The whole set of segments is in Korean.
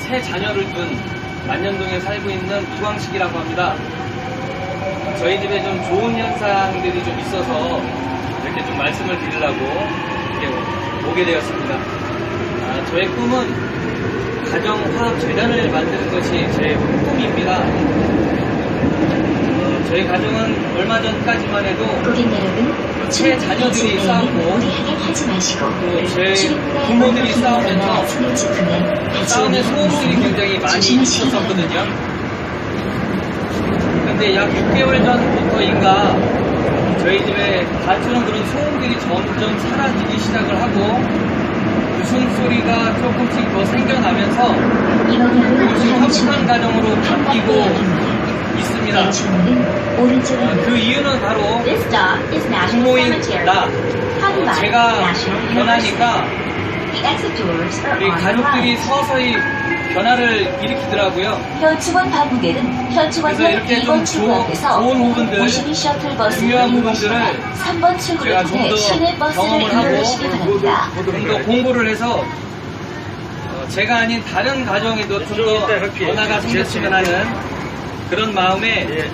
새 자녀를 둔 만년동에 살고 있는 이광식이라고 합니다. 저희 집에 좀 좋은 현상들이 좀 있어서 이렇게 좀 말씀을 드리려고 이렇게 오게 되었습니다. 아, 저의 꿈은 가정화합재단을 만드는 것이 제 꿈입니다. 어, 저희 가정은 얼마 전까지만 해도 고객 여러분, 제 자녀들이 싸우고. 제 부모들이 싸우면서 싸움의 오는 소음들이 굉장히 많이 있었거든요. 근데 약 6개월 전부터인가 저희 집에 가출한 그런 소음들이 점점 사라지기 시작을 하고 웃음소리가 조금씩 더 생겨나면서 그것이 화목한 가정으로 바뀌고 있습니다. 어, 그 이유는 바로 This is National by 제가 National University. 변하니까 The exit doors are 우리 on the 가족들이 right. 서서히 변화를 일으키더라고요. 현충원 반국에는 현충원역 이렇게 2번 좀 출구 좋은- 앞에서 좋은 부분들, 52 셔틀버스를 중요한 부분들을 3번 출구를 제가 좀 통해 더 시내 버스를 경험을 하고 이용하시기 바랍니다. 좀 더 공부를 해서 어, 제가 아닌 다른 가정에도 좀 더 변화가 생겼으면 하는 그런 마음에 예.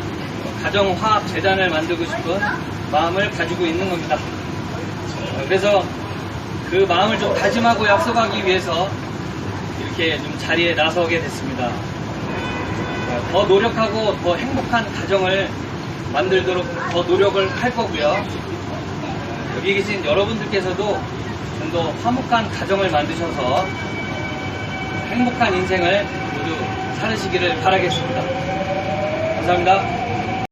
가정화합 재단을 만들고 싶은 마음을 가지고 있는 겁니다. 어, 그래서 그 마음을 좀 다짐하고 약속하기 위해서 이렇게 좀 자리에 나서게 됐습니다. 어, 더 노력하고 더 행복한 가정을 만들도록 더 노력을 할 거고요. 여기 계신 여러분들께서도 좀 더 화목한 가정을 만드셔서 행복한 인생을 모두 살으시기를 바라겠습니다. 감사합니다.